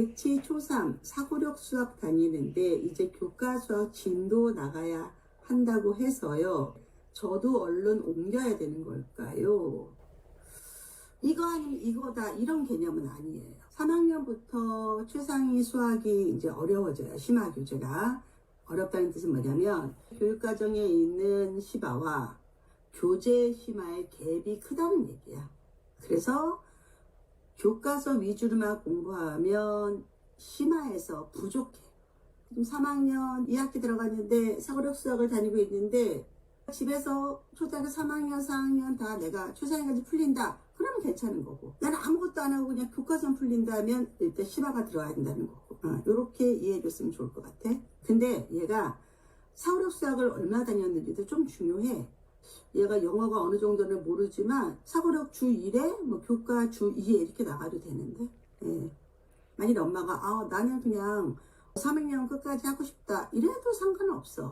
백치 초3 사고력 수학 다니는데 이제 교과 수학 진도 나가야 한다고 해서요. 저도 얼른 옮겨야 되는 걸까요? 이거 아니면 이거다 이런 개념은 아니에요. 3학년부터 최상위 수학이 이제 어려워져요. 심화 교재가. 어렵다는 뜻은 뭐냐면 교육과정에 있는 심화와 교재 심화의 갭이 크다는 얘기야. 그래서 교과서 위주로만 공부하면 심화에서 부족해. 지금 3학년 2학기 들어갔는데 사고력 수학을 다니고 있는데 집에서 초등학교 3학년, 4학년 다 내가 초상위까지 풀린다. 그러면 괜찮은 거고. 나는 아무것도 안 하고 그냥 교과서만 풀린다면 일단 심화가 들어가야 된다는 거고. 이렇게 이해해 줬으면 좋을 것 같아. 근데 얘가 사고력 수학을 얼마 다녔는지도 좀 중요해. 얘가 영어가 어느 정도는 모르지만 사고력 주 1에 뭐 교과 주 2에 이렇게 나가도 되는데. 예. 만일 엄마가 아 나는 그냥 3학년 끝까지 하고 싶다. 이래도 상관없어